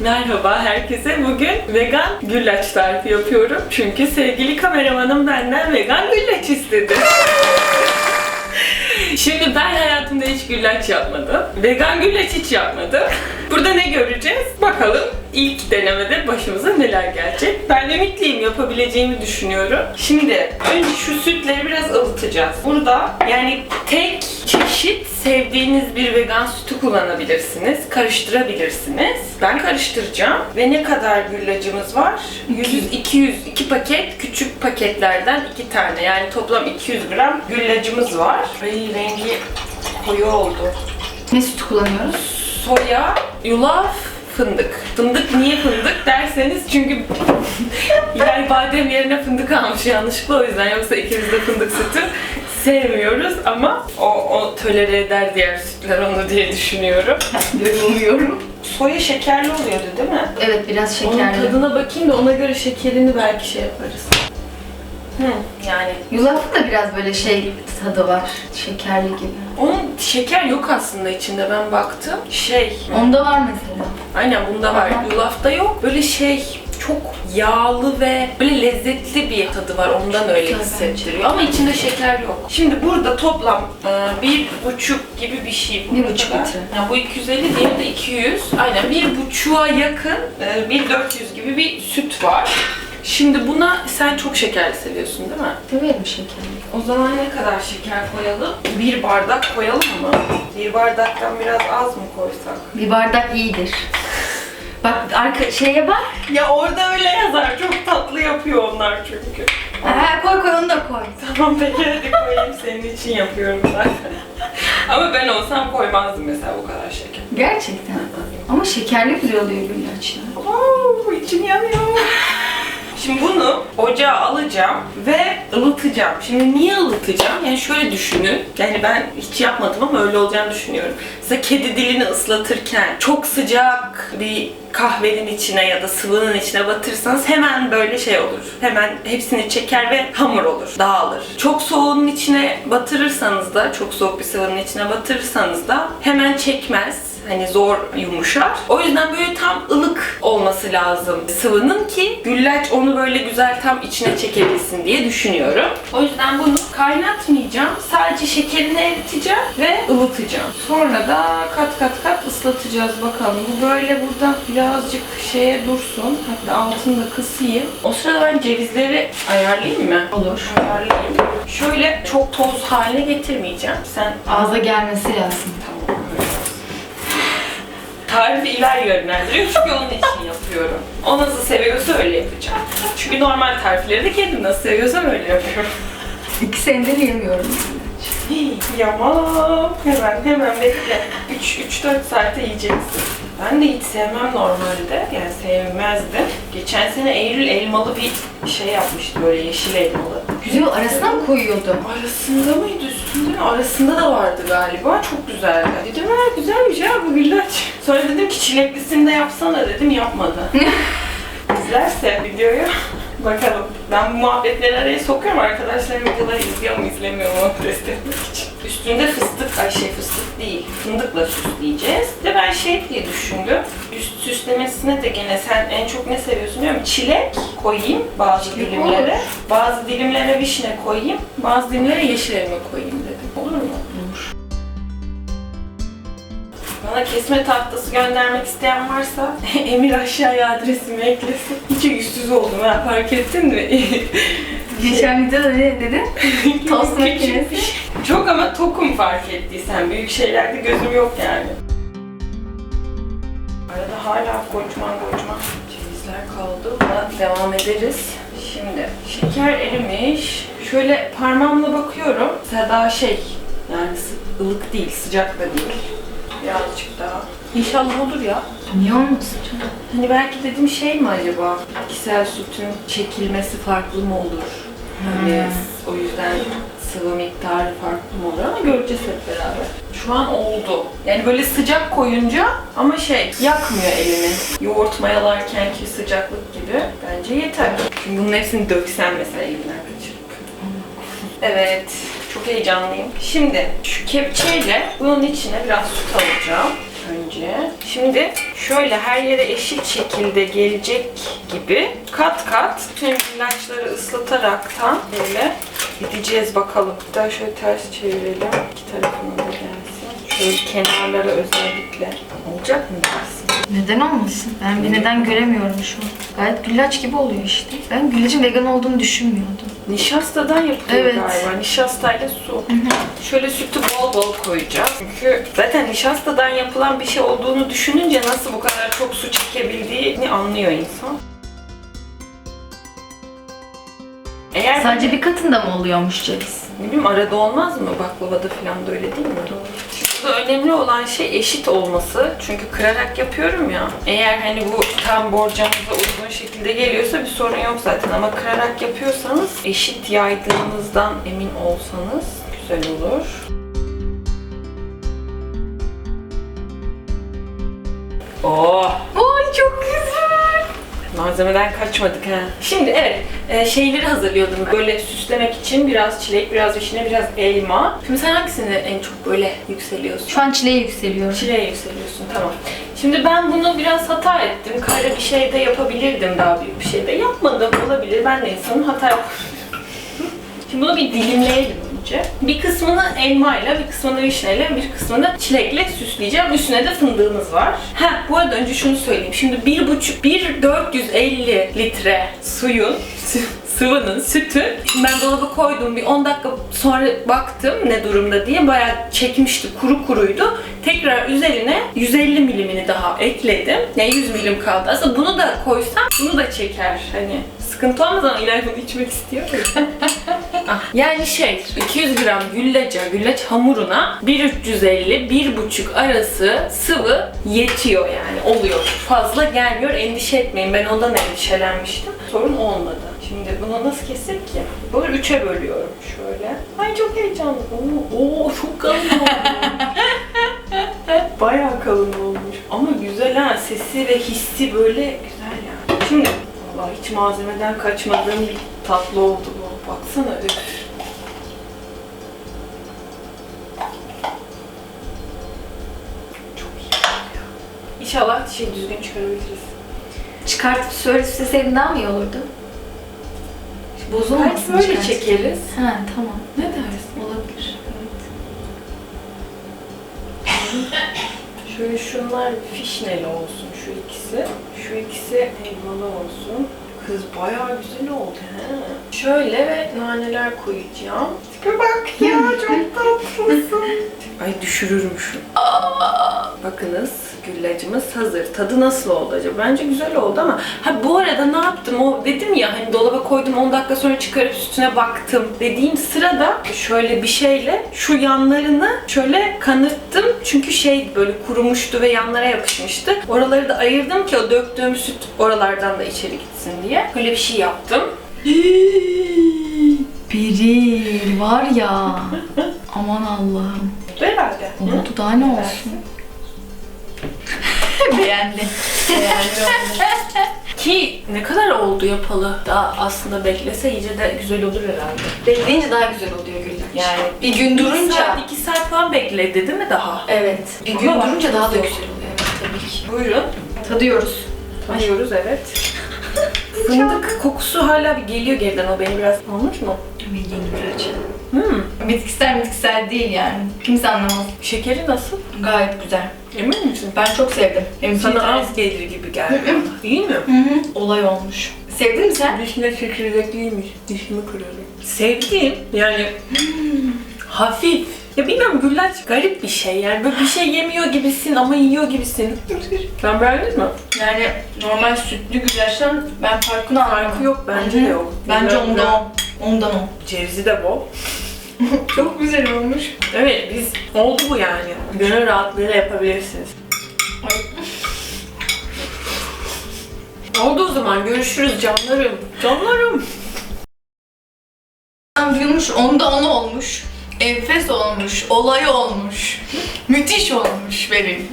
Merhaba herkese. Bugün vegan güllaç tarifi yapıyorum. Çünkü sevgili kameramanım benden vegan güllaç istedi. Şimdi ben hayatımda hiç güllaç yapmadım. Vegan güllaç hiç yapmadım. Burada ne göreceğiz? Bakalım ilk denemede başımıza neler gelecek. Ben ümitliyim yapabileceğimi düşünüyorum. Şimdi önce şu sütleri biraz ılıtacağız. Burada yani tek çeşit sevdiğiniz bir vegan sütü kullanabilirsiniz. Karıştırabilirsiniz. Ben karıştıracağım. Ve ne kadar güllacımız var? 100-200, 2 paket küçük paketlerden 2 tane. Yani toplam 200 gram güllacımız var. Ay rengi koyu oldu. Ne sütü kullanıyoruz? Soya, yulaf, fındık. Fındık niye fındık derseniz çünkü yani badem yerine fındık almış yanlışlıkla o yüzden yoksa ikimiz de fındık sütü sevmiyoruz ama o, o tölere eder diğer sütler onu diye düşünüyorum. Umuyorum. Soya şekerli oluyordu değil mi? Evet biraz Onun şekerli. tadına bakayım da ona göre şekerini belki şey yaparız. Hı, yani Yulafın da biraz böyle şey tadı var. Şekerli gibi. onun şeker yok aslında içinde ben baktım. Şey, Onda var mesela. Aynen bunda var. Aha. Yulafta yok. Böyle şey çok yağlı ve böyle lezzetli bir tadı var. Ondan öyle hissettiriyor. Ama içinde şeker yok. Şimdi burada toplam e, bir buçuk gibi bir şey. bu Bir buçuk kadar? litre. Yani bu 250, diğeri de 200. Aynen bir buçuğa yakın, e, bir 400 gibi bir süt var. Şimdi buna sen çok şekerli seviyorsun değil mi? Severim şekerli. O zaman ne kadar şeker koyalım? Bir bardak koyalım mı? Bir bardaktan biraz az mı koysak? Bir bardak iyidir. Bak arka şeye bak. Ya orada öyle yazar. Çok tatlı yapıyor onlar çünkü. Ha, koy koy onu da koy. Tamam peki hadi koyayım. Senin için yapıyorum zaten. Ama ben olsam koymazdım mesela bu kadar şeker. Gerçekten. Ama şekerli güzel oluyor güllaçlar. Oo, içim yanıyor. Şimdi bunu ocağa alacağım ve ılıtacağım. Şimdi niye ılıtacağım? Yani şöyle düşünün. Yani ben hiç yapmadım ama öyle olacağını düşünüyorum. Size kedi dilini ıslatırken çok sıcak bir kahvenin içine ya da sıvının içine batırsanız hemen böyle şey olur. Hemen hepsini çeker ve hamur olur, dağılır. Çok soğuğun içine batırırsanız da, çok soğuk bir sıvının içine batırırsanız da hemen çekmez hani zor yumuşar. O yüzden böyle tam ılık olması lazım sıvının ki güllaç onu böyle güzel tam içine çekebilsin diye düşünüyorum. O yüzden bunu kaynatmayacağım. Sadece şekerini eriteceğim ve ılıtacağım. Sonra da kat kat kat ıslatacağız bakalım. Bu böyle burada birazcık şeye dursun. Hatta altını da kısayım. O sırada ben cevizleri ayarlayayım mı? Olur. Ayarlayayım. Şöyle çok toz haline getirmeyeceğim. Sen Ağza gelmesi lazım. Tarifi iler yönlendiriyor çünkü onun için yapıyorum. O nasıl seviyorsa öyle yapacağım. Çünkü normal tarifleri de kendim nasıl seviyorsam öyle yapıyorum. İki senedir yemiyorum. Hii, Yamam. Hemen hemen bekle. 3-4 saate yiyeceksin. Ben de hiç sevmem normalde. Yani sevmezdim. Geçen sene Eylül elmalı bir şey yapmıştı böyle yeşil elmalı. Güzel arasına mı koyuyordu? Arasında mıydı üstünde mi? Arasında da vardı galiba. Çok güzeldi. Dedim ha güzelmiş ya bu güllaç. Sonra dedim ki çileklisini de yapsana dedim yapmadı. İzlerse videoyu bakalım. Ben bu muhabbetleri araya sokuyorum. Arkadaşlar videoları izliyor mu izlemiyor mu test etmek için. Üstünde fıstık, ay şey fıstık değil, fındıkla süsleyeceğiz. De ben şey diye düşündüm. Üst süslemesine de gene sen en çok ne seviyorsun musun? Çilek koyayım bazı Çilek dilimlere. olur. Bazı dilimlere vişne koyayım, bazı dilimlere yeşil elma koyayım Bana kesme tahtası göndermek isteyen varsa Emir aşağıya adresimi eklesin. Hiç yüzsüz oldum ha fark ettin mi? Geçen videoda ne dedin? Tost Küçük makinesi. şey. Çok ama tokum fark ettiysen. Büyük şeylerde gözüm yok yani. Arada hala kocaman kocaman cevizler kaldı. Buna devam ederiz. Şimdi şeker erimiş. Şöyle parmağımla bakıyorum. Daha şey yani ılık değil, sıcak da değil. Birazcık daha. İnşallah olur ya. Niye olmasın canım? Hani belki dedim şey mi acaba? Bitkisel sütün çekilmesi farklı mı olur? Hani Hmm. o yüzden sıvı miktarı farklı mı olur ama göreceğiz hep beraber. Şu an oldu. Yani böyle sıcak koyunca ama şey yakmıyor elini. Yoğurt mayalarken ki sıcaklık gibi. Bence yeter. Şimdi bunun hepsini döksen mesela elinden kaçırıp. Evet. Çok heyecanlıyım. Şimdi şu kepçeyle bunun içine biraz süt alacağım. önce. Şimdi şöyle her yere eşit şekilde gelecek gibi kat kat tüm ilaçları ıslataraktan böyle gideceğiz bakalım. Daha şöyle ters çevirelim. İki tarafına da gelsin. Şöyle kenarlara özellikle. Olacak mı dersin? Neden olmasın? Ben bir neden göremiyorum şu an. Gayet güllaç gibi oluyor işte. Ben güllacın vegan olduğunu düşünmüyordum. Nişastadan yapılıyor Evet. galiba. Nişastayla su. Şöyle sütü bol bol koyacağım. Çünkü zaten nişastadan yapılan bir şey olduğunu düşününce nasıl bu kadar çok su çekebildiğini anlıyor insan. Eğer Sadece bir katında mı oluyormuş ceviz? ne bileyim arada olmaz mı? Baklavada falan da öyle değil mi? Burada önemli olan şey eşit olması. Çünkü kırarak yapıyorum ya. Eğer hani bu tam borcamıza uygun şekilde geliyorsa bir sorun yok zaten. Ama kırarak yapıyorsanız eşit yaydığınızdan emin olsanız güzel olur. Oh! Malzemeden kaçmadık ha. Şimdi evet, e, şeyleri hazırlıyordum. Böyle süslemek için biraz çilek, biraz vişne, biraz elma. Şimdi sen hangisini en çok böyle yükseliyorsun? Şu an çileğe yükseliyorum. Çileğe yükseliyorsun, tamam. Şimdi ben bunu biraz hata ettim. Kare bir şey de yapabilirdim, daha büyük bir şey de. Yapmadım, olabilir. Ben de insanım, hata yapabilirim. Şimdi bunu bir dilimleyelim önce. Bir kısmını elmayla, bir kısmını vişneyle, bir kısmını çilekle süsleyeceğim. Üstüne de fındığımız var. Ha, bu arada önce şunu söyleyeyim. Şimdi bir buçuk, bir 450 litre suyun, sıvının, sütün. Şimdi ben dolaba koydum. Bir 10 dakika sonra baktım ne durumda diye. Bayağı çekmişti, kuru kuruydu. Tekrar üzerine 150 milimini daha ekledim. Yani 100 milim kaldı. Aslında bunu da koysam bunu da çeker. Hani sıkıntı olmaz ama İlay bunu içmek istiyor. Ah, yani şey 200 gram güllaca, güllaç hamuruna 1350 1,5 arası sıvı yetiyor yani oluyor. Fazla gelmiyor endişe etmeyin ben ondan endişelenmiştim. Sorun olmadı. Şimdi bunu nasıl kesecek ki? Böyle üçe bölüyorum şöyle. Ay çok heyecanlı. Oo, oo çok kalın oldu. Bayağı kalın olmuş. Ama güzel ha. Sesi ve hissi böyle güzel yani. Şimdi Vallahi hiç malzemeden kaçmadığım bir tatlı oldu. Baksana üf. Çok iyi. İnşallah şey düzgün çıkarabiliriz. Çıkartıp söyle süsleseydin daha mı iyi olurdu? Belki Bozulmasın böyle çıkartıp. çekeriz. Ha tamam. Ne dersin? Olabilir. Şöyle şunlar fişneli olsun şu ikisi. Şu ikisi elmalı olsun. Kız bayağı güzel oldu he. Şöyle ve naneler koyacağım. Tipe bak ya çok tatlısın. Ay düşürürüm şu. Bakınız güllacımız hazır. Tadı nasıl oldu acaba? Bence güzel oldu ama ha bu arada ne yaptım? O dedim ya hani dolaba koydum 10 dakika sonra çıkarıp üstüne baktım dediğim sırada şöyle bir şeyle şu yanlarını şöyle kanırttım. Çünkü şey böyle kurumuştu ve yanlara yapışmıştı. Oraları da ayırdım ki o döktüğüm süt oralardan da içeri gitsin diye. Böyle bir şey yaptım. Beril var ya. Aman Allah'ım. Herhalde. Oldu daha ne olsun. Beğendi. Ki ne kadar oldu yapalı? Daha aslında beklese iyice de güzel olur herhalde. Bekleyince daha güzel oluyor güllaç. Yani bir gün Bir durunca. saat, iki saat falan bekledi değil mi daha? Evet. Bir gün Ama durunca daha da güzel oluyor. Evet tabii ki. Buyurun. Tadıyoruz. Tanıyoruz evet. Fındık kokusu hala bir geliyor geriden o beni biraz olmuş mu? Bildiğin güllaç. Hmm. Bitkisel bitkisel değil yani. Kimse anlamaz. Şekeri nasıl? Gayet güzel. Emin misin? Ben çok sevdim. İçin Sana yeterli. az gelir gibi geldi. İyi mi? Hı hı. Olay olmuş. Sevdin mi sen? Dişine çekirdekliymiş. Dişimi kırıyorum. Sevdiğim yani hafif. Ya bilmiyorum güllaç garip bir şey yani böyle bir şey yemiyor gibisin ama yiyor gibisin. Sen beğendin mi? Yani normal sütlü güllaçtan ben farkını anlamam. Farkı yok bence de yok. Bence ondan o. Ondan o. Cevizi de bol. Çok güzel olmuş. Evet biz oldu bu yani. Gönül rahatlığıyla yapabilirsiniz. Oldu o zaman görüşürüz canlarım. Canlarım. Yumuş onda on olmuş. Enfes olmuş. Olay olmuş. Müthiş olmuş benim.